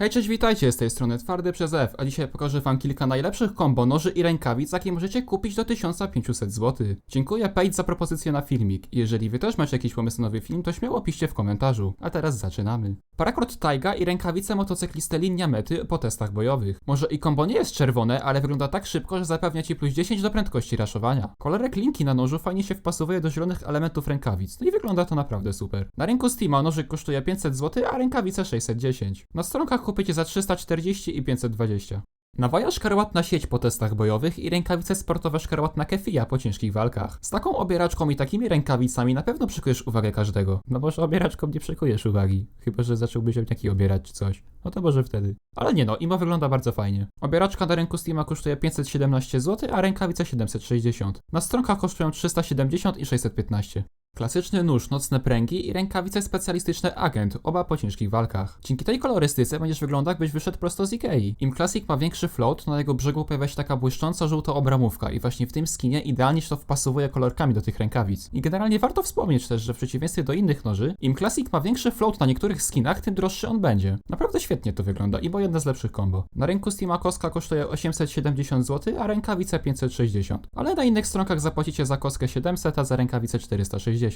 Hej, cześć, witajcie, z tej strony Twardy przez F, a dzisiaj pokażę wam kilka najlepszych kombo noży i rękawic, jakie możecie kupić do 1500 zł. Dziękuję Page za propozycję na filmik jeżeli wy też macie jakiś pomysł na nowy film, to śmiało piszcie w komentarzu. A teraz zaczynamy. Paracord Taiga i rękawice motocyklisty linia mety po testach bojowych. Może i kombo nie jest czerwone, ale wygląda tak szybko, że zapewnia ci plus 10 do prędkości raszowania. Kolorek linki na nożu fajnie się wpasowuje do zielonych elementów rękawic, no i wygląda to naprawdę super. Na rynku Steama nożyk kosztuje 500 zł, a rękawice 610. Na stronkach kupicie za 340 i 520. Nawaja szkarłatna sieć po testach bojowych i rękawice sportowe szkarłatna kefija po ciężkich walkach. Z taką obieraczką i takimi rękawicami na pewno przykujesz uwagę każdego. No może obieraczką nie przykujesz uwagi. Chyba, że zacząłbyś taki obierać czy coś. No to może wtedy. Ale nie no, ima wygląda bardzo fajnie. Obieraczka na rynku Steama kosztuje 517 zł, a rękawice 760. Na stronkach kosztują 370 i 615. Klasyczny nóż, nocne pręgi i rękawice specjalistyczne Agent, oba po ciężkich walkach. Dzięki tej kolorystyce będziesz wyglądał jakbyś wyszedł prosto z Ikei. Im Classic ma większy float, na jego brzegu pojawia się taka błyszcząca żółta obramówka i właśnie w tym skinie idealnie się to wpasowuje kolorkami do tych rękawic. I generalnie warto wspomnieć też, że w przeciwieństwie do innych noży, im Classic ma większy float na niektórych skinach, tym droższy on będzie. Naprawdę świetnie to wygląda i bo jedna z lepszych kombo. Na rynku Steama kostka kosztuje 870 zł, a rękawice 560. Ale na innych stronkach zapłacicie za kostkę 700, a za rękawice 460.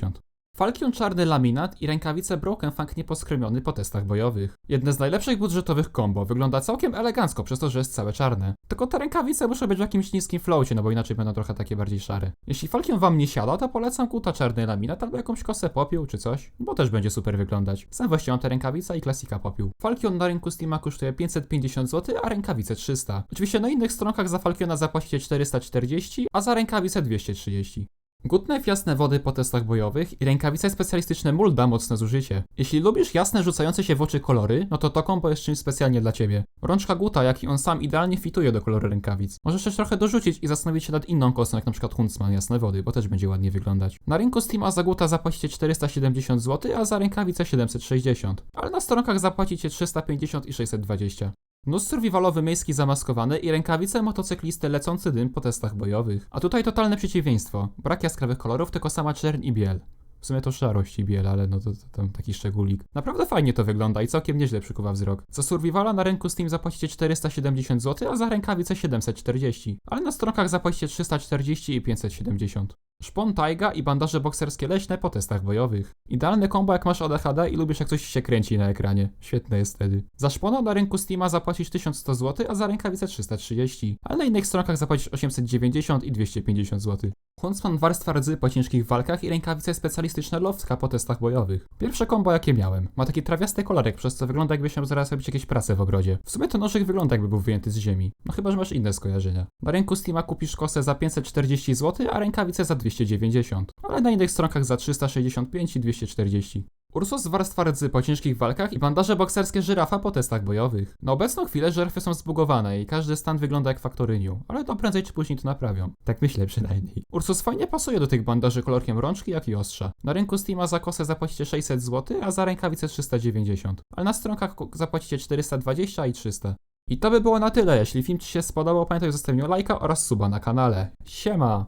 Falcon czarny laminat i rękawice Broken Funk nieposkromiony po testach bojowych. Jedne z najlepszych budżetowych kombo, wygląda całkiem elegancko przez to, że jest całe czarne. Tylko te rękawice muszą być w jakimś niskim floacie, no bo inaczej będą trochę takie bardziej szare. Jeśli Falcon wam nie siada, to polecam kuta czarny laminat albo jakąś kosę popiół czy coś, bo też będzie super wyglądać. Sam weźcie te rękawica i klasika popiół. Falcon na rynku Steama kosztuje 550 zł, a rękawice 300. Oczywiście na innych stronkach za Falcona zapłacicie 440, a za rękawice 230. Good jasne wody po testach bojowych i rękawice specjalistyczne Mulda mocne zużycie. Jeśli lubisz jasne rzucające się w oczy kolory, no to to kombo jest czymś specjalnie dla ciebie. Rączka Guta, jak i on sam idealnie fituje do koloru rękawic. Możesz też trochę dorzucić i zastanowić się nad inną kosą, jak przykład Huntsman jasne wody, bo też będzie ładnie wyglądać. Na rynku Steama za Guta zapłacicie 470 zł, a za rękawice 760. Ale na stronkach zapłacicie 350 i 620. Nóż survivalowy miejski zamaskowany i rękawice motocyklisty lecący dym po testach bojowych. A tutaj totalne przeciwieństwo. Brak jaskrawych kolorów, tylko sama czerń i biel. W sumie to szarość i biel, ale no to, to tam taki szczególik. Naprawdę fajnie to wygląda i całkiem nieźle przykuwa wzrok. Za survivala na rynku Steam zapłacicie 470 zł, a za rękawice 740. Ale na stronkach zapłacicie 340 i 570. Szpon Taiga i bandaże bokserskie leśne po testach bojowych. Idealne kombo jak masz ADHD i lubisz jak coś się kręci na ekranie. Świetne jest wtedy. Za szpona na rynku Steama zapłacisz 1100 zł, a za rękawice 330. Ale na innych stronkach zapłacisz 890 i 250 zł. Huntsman warstwa rdzy po ciężkich walkach i rękawice specjalistyczne Loftka po testach bojowych. Pierwsze kombo jakie miałem. Ma taki trawiasty kolorek, przez co wygląda jakbyś miał zaraz robić jakieś prace w ogrodzie. W sumie to nożyk wygląda jakby był wyjęty z ziemi. No chyba, że masz inne skojarzenia. Na rynku Steama kupisz kosę za 540 zł, a rękawice za 290. Ale na innych stronkach za 365 i 240. Ursus warstwa rdzy po ciężkich walkach i bandaże bokserskie żyrafa po testach bojowych. Na obecną chwilę żyrafy są zbugowane i każdy stan wygląda jak faktoryniu, ale to prędzej czy później to naprawią. Tak myślę przynajmniej. Ursus fajnie pasuje do tych bandaży kolorkiem rączki jak i ostrza. Na rynku Steama za kosę zapłacicie 600 zł, a za rękawice 390. Ale na stronkach zapłacicie 420 i 300. I to by było na tyle. Jeśli film Ci się spodobał, pamiętaj o zostawieniu lajka oraz suba na kanale. Siema!